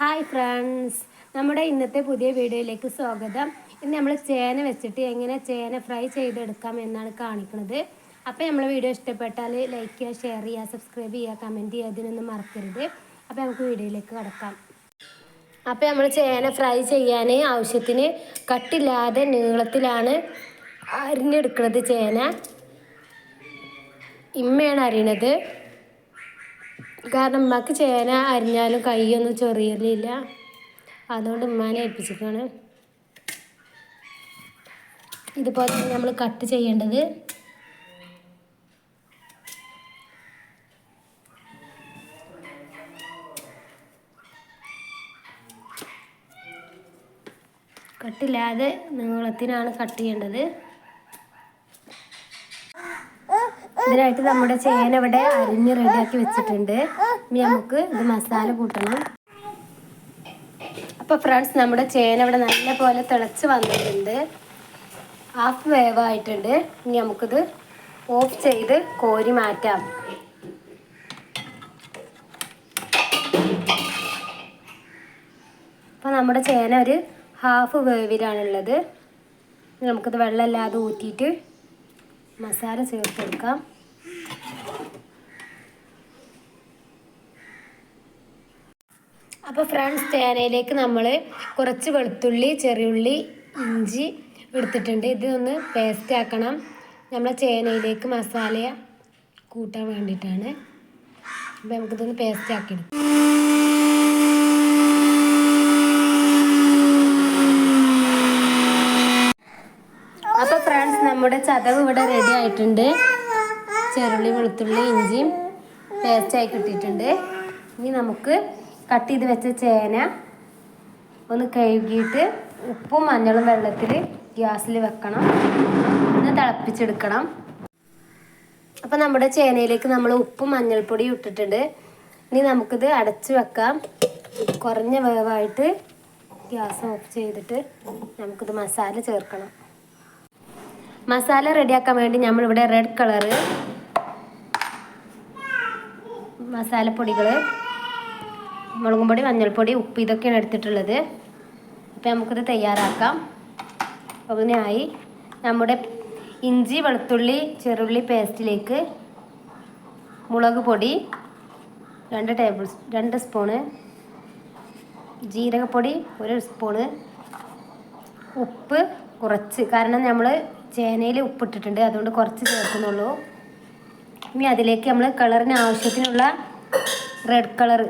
Hi friends. നമ്മുടെ ഇന്നത്തെ പുതിയ വീഡിയോയിലേക്ക് സ്വാഗതം. ഇന്ന് നമ്മൾ ചേന വെച്ചിട്ട് എങ്ങനെ ചേന ഫ്രൈ ചെയ്തെടുക്കാം എന്നാണ് കാണിക്കുന്നത്. അപ്പോൾ നമ്മൾ വീഡിയോ ഇഷ്ടപ്പെട്ടാൽ ലൈക്ക് ചെയ്യുക ഷെയർ ചെയ്യുക സബ്സ്ക്രൈബ് ചെയ്യുക കമന്റ് ചെയ്യുക അതിനൊന്നും മറക്കരുത്. അപ്പോൾ നമുക്ക് വീഡിയോയിലേക്ക് കടക്കാം. അപ്പോൾ നമ്മൾ ചേന ഫ്രൈ ചെയ്യാൻ ആവശ്യത്തിന് കട്ടില്ലാതെ നീളത്തിലാണ് അരിഞ്ഞെടുക്കുന്നത് ചേന. ഇമ്മയാണ് അരിയണത്. കാരണം ഉമ്മക്ക് ചേന അരിഞ്ഞാലും കൈയൊന്നും ചൊറിയലില്ല. അതുകൊണ്ട് ഉമ്മാനെ ഏൽപ്പിച്ചിട്ടാണ് ഇതുപോലെ നമ്മൾ കട്ട് ചെയ്യേണ്ടത്. കട്ടില്ലാതെ നീളത്തിനാണ് കട്ട് ചെയ്യേണ്ടത്. ഇതിനായിട്ട് നമ്മുടെ ചേന ഇവിടെ അരിഞ്ഞ് റെഡിയാക്കി വെച്ചിട്ടുണ്ട്. ഇനി നമുക്ക് ഇത് മസാല കൂട്ടണം. അപ്പോൾ ഫ്രണ്ട്സ് നമ്മുടെ ചേന ഇവിടെ നല്ല പോലെ തിളച്ച് വന്നിട്ടുണ്ട്. ഹാഫ് വേവായിട്ടുണ്ട്. ഇനി നമുക്കിത് ഓഫ് ചെയ്ത് കോരി മാറ്റാം. അപ്പോൾ നമ്മുടെ ചേന ഒരു ഹാഫ് വേവിലാണുള്ളത്. നമുക്കിത് വെള്ളമില്ലാതെ ഊറ്റിയിട്ട് മസാല ചേർത്തെടുക്കാം അപ്പോൾ ഫ്രണ്ട്സ് തേനയിലേക്ക് നമ്മൾ കുറച്ച് വെളുത്തുള്ളി ചെറിയുള്ളി ഇഞ്ചി എടുത്തിട്ടുണ്ട്. ഇതൊന്ന് പേസ്റ്റ് ആക്കണം. നമ്മളെ ചേനയിലേക്ക് മസാല കൂട്ടാൻ വേണ്ടിയിട്ടാണ്. അപ്പോൾ നമുക്കിതൊന്ന് പേസ്റ്റ് ആക്കിയെടുക്കാം അപ്പോൾ ഫ്രണ്ട്സ് നമ്മുടെ ചതവ് ഇവിടെ റെഡി ആയിട്ടുണ്ട്. ചെറുള്ളി വെളുത്തുള്ളി ഇഞ്ചിയും പേസ്റ്റായി കിട്ടിയിട്ടുണ്ട്. ഇനി നമുക്ക് കട്ട് ചെയ്ത് വെച്ച ചേന ഒന്ന് കഴുകിയിട്ട് ഉപ്പും മഞ്ഞളും വെള്ളത്തിൽ ഗ്യാസിൽ വെക്കണം. ഒന്ന് തിളപ്പിച്ചെടുക്കണം. അപ്പം നമ്മുടെ ചേനയിലേക്ക് നമ്മൾ ഉപ്പും മഞ്ഞൾപ്പൊടി ഇട്ടിട്ടുണ്ട്. ഇനി നമുക്കിത് അടച്ച് വെക്കാം. കുറഞ്ഞ വേവായിട്ട് ഗ്യാസ് ഓഫ് ചെയ്തിട്ട് നമുക്കിത് മസാല ചേർക്കണം. മസാല റെഡിയാക്കാൻ വേണ്ടി നമ്മളിവിടെ റെഡ് കളറ് മസാലപ്പൊടികൾ മുളകും പൊടി മഞ്ഞൾപ്പൊടി ഉപ്പ് ഇതൊക്കെയാണ് എടുത്തിട്ടുള്ളത്. അപ്പോൾ നമുക്കിത് തയ്യാറാക്കാം. അതിനായി നമ്മുടെ ഇഞ്ചി വെളുത്തുള്ളി ചെറുള്ളി പേസ്റ്റിലേക്ക് മുളക് പൊടി രണ്ട് ടേബിൾ രണ്ട് സ്പൂണ് ജീരകപ്പൊടി ഒരു സ്പൂണ് ഉപ്പ് കുറച്ച്. കാരണം നമ്മൾ ചേനയിൽ ഉപ്പിട്ടിട്ടുണ്ട് അതുകൊണ്ട് കുറച്ച് ചേർക്കുന്നുള്ളൂ. ഇനി അതിലേക്ക് നമ്മൾ കളറിന് ആവശ്യത്തിനുള്ള റെഡ് കളർ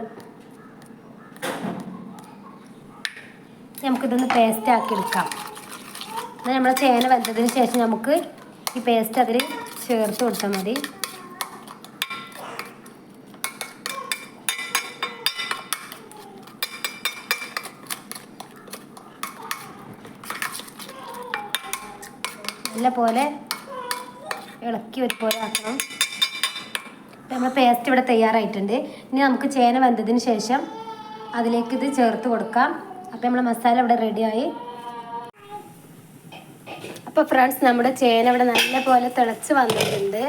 നമുക്കിതൊന്ന് പേസ്റ്റ് ആക്കി എടുക്കാം. എന്നാൽ നമ്മൾ ചേന വെന്തതിന് ശേഷം നമുക്ക് ഈ പേസ്റ്റ് അതിൽ ചേർത്ത് കൊടുത്താൽ മതി. നല്ല പോലെ ഇളക്കി ഒരുപോലെ ആക്കണം. നമ്മൾ പേസ്റ്റ് ഇവിടെ തയ്യാറായിട്ടുണ്ട്. ഇനി നമുക്ക് ചേന വെന്തതിന് ശേഷം അതിലേക്ക് ഇത് ചേർത്ത് കൊടുക്കാം. അപ്പോൾ നമ്മുടെ മസാല ഇവിടെ റെഡിയായി അപ്പോൾ ഫ്രണ്ട്സ് നമ്മുടെ ചേന ഇവിടെ നല്ല പോലെ തിളച്ച് വന്നിട്ടുണ്ട്.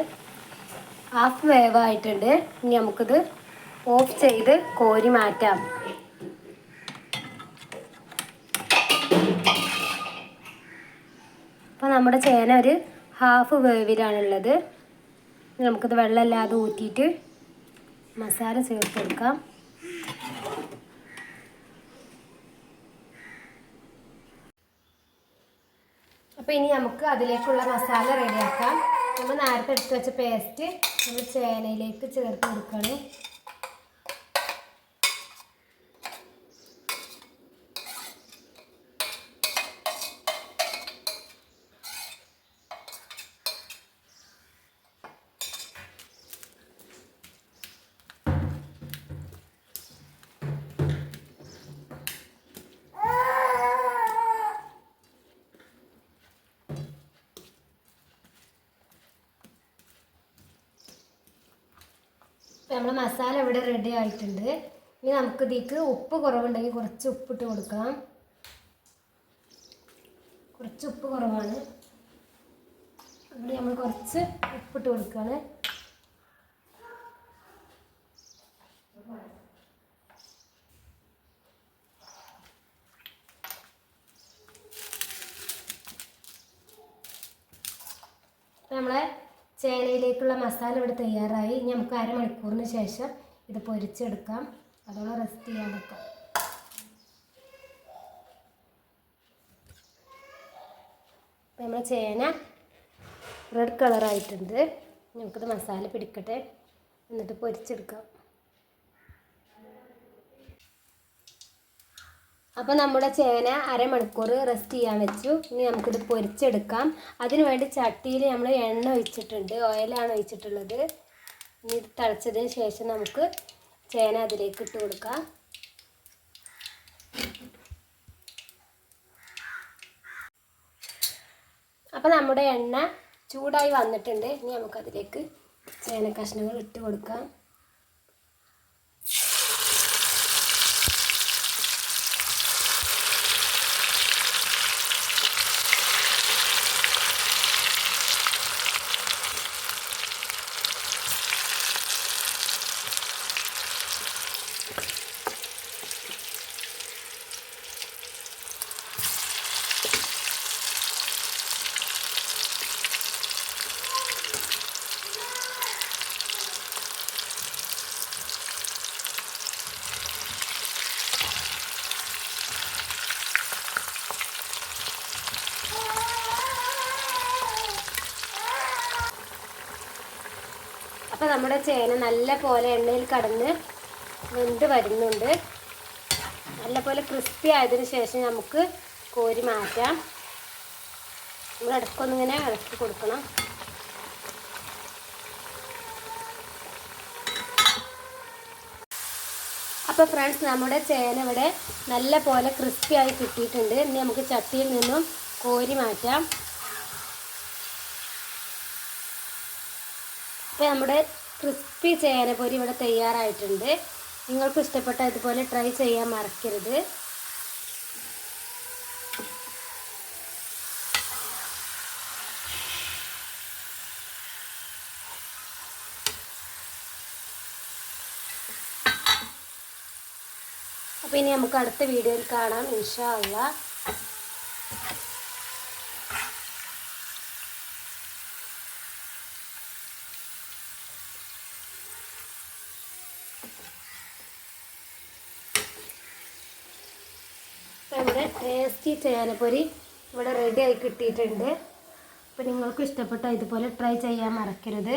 ഹാഫ് വേവായിട്ടുണ്ട് ഇനി നമുക്കിത് ഓഫ് ചെയ്ത് കോരി മാറ്റാം. അപ്പോൾ നമ്മുടെ ചേന ഒരു ഹാഫ് വേവിലാണുള്ളത്. നമുക്കിത് വെള്ളമില്ലാതെ ഊറ്റിയിട്ട് മസാല ചേർത്ത് കൊടുക്കാം. അപ്പോൾ ഇനി നമുക്ക് അതിലേക്കുള്ള മസാല റെഡിയാക്കാം. നമ്മൾ നേരത്തെ എടുത്ത് വെച്ച പേസ്റ്റ് നമ്മൾ ചേനയിലേക്ക് ചേർത്ത് കൊടുക്കണം നമ്മുടെ മസാല ഇവിടെ റെഡി ആയിട്ടുണ്ട്. ഇനി നമുക്ക് ഇതിക്ക് ഉപ്പ് കുറവുണ്ടെങ്കിൽ കുറച്ച് ഉപ്പിട്ട് കൊടുക്കാം. കുറച്ച് ഉപ്പ് കുറവാണ്. ഇവിടെ നമ്മൾ കുറച്ച് ഉപ്പിട്ട് കൊടുക്കുകയാണ്. നമ്മളെ ചേനയിലേക്കുള്ള മസാല ഇവിടെ തയ്യാറായി. ഇനി നമുക്ക് അരമണിക്കൂറിന് ശേഷം ഇത് പൊരിച്ചെടുക്കാം. അതോടെ റെസ്റ്റ് ചെയ്യാൻ വെക്കാം. നമ്മൾ ചേന റെഡ് കളറായിട്ടുണ്ട് നമുക്കിത് മസാല പിടിക്കട്ടെ. എന്നിട്ട് പൊരിച്ചെടുക്കാം. അപ്പോൾ നമ്മുടെ ചേന അരമണിക്കൂർ റെസ്റ്റ് ചെയ്യാൻ വെച്ചു. ഇനി നമുക്കിത് പൊരിച്ചെടുക്കാം. അതിനുവേണ്ടി ചട്ടിയിൽ നമ്മൾ എണ്ണ ഒഴിച്ചിട്ടുണ്ട്. ഓയിലാണ് ഒഴിച്ചിട്ടുള്ളത്. ഇനി ഇത് തിളച്ചതിന് ശേഷം നമുക്ക് ചേന അതിലേക്ക് ഇട്ട് കൊടുക്കാം. അപ്പോൾ നമ്മുടെ എണ്ണ ചൂടായി വന്നിട്ടുണ്ട്. ഇനി നമുക്കതിലേക്ക് ചേന കഷ്ണങ്ങൾ ഇട്ട് കൊടുക്കാം. അപ്പോൾ നമ്മുടെ ചേന നല്ല പോലെ എണ്ണയിൽ കടന്ന് വെന്ത് വരുന്നുണ്ട്. നല്ല പോലെ ക്രിസ്പി ആയതിനു ശേഷം നമുക്ക് കോരി മാറ്റാം. നമ്മൾ ഇടയ്ക്കൊന്നിങ്ങനെ ഇളക്കി കൊടുക്കണം. അപ്പോൾ ഫ്രണ്ട്സ് നമ്മുടെ ചേന ഇവിടെ നല്ല പോലെ ക്രിസ്പി ആയി കിട്ടിയിട്ടുണ്ട്. ഇനി നമുക്ക് ചട്ടിയിൽ നിന്നും കോരി മാറ്റാം. അപ്പോൾ നമ്മുടെ ക്രിസ്പി ചേനപ്പൊരി ഇവിടെ തയ്യാറായിട്ടുണ്ട്. നിങ്ങൾക്ക് ഇഷ്ടപ്പെട്ട ഇതുപോലെ ട്രൈ ചെയ്യാൻ മറക്കരുത്. അപ്പോൾ ഇനി നമുക്ക് അടുത്ത വീഡിയോയിൽ കാണാം. ഇൻഷാ അള്ളാ. ഇവിടെ ടേസ്റ്റി ചേനപ്പൊരി ഇവിടെ റെഡി ആയി കിട്ടിയിട്ടുണ്ട്. അപ്പോൾ നിങ്ങൾക്കും ഇഷ്ടപ്പെട്ട ഇതുപോലെ ട്രൈ ചെയ്യാൻ മറക്കരുത്.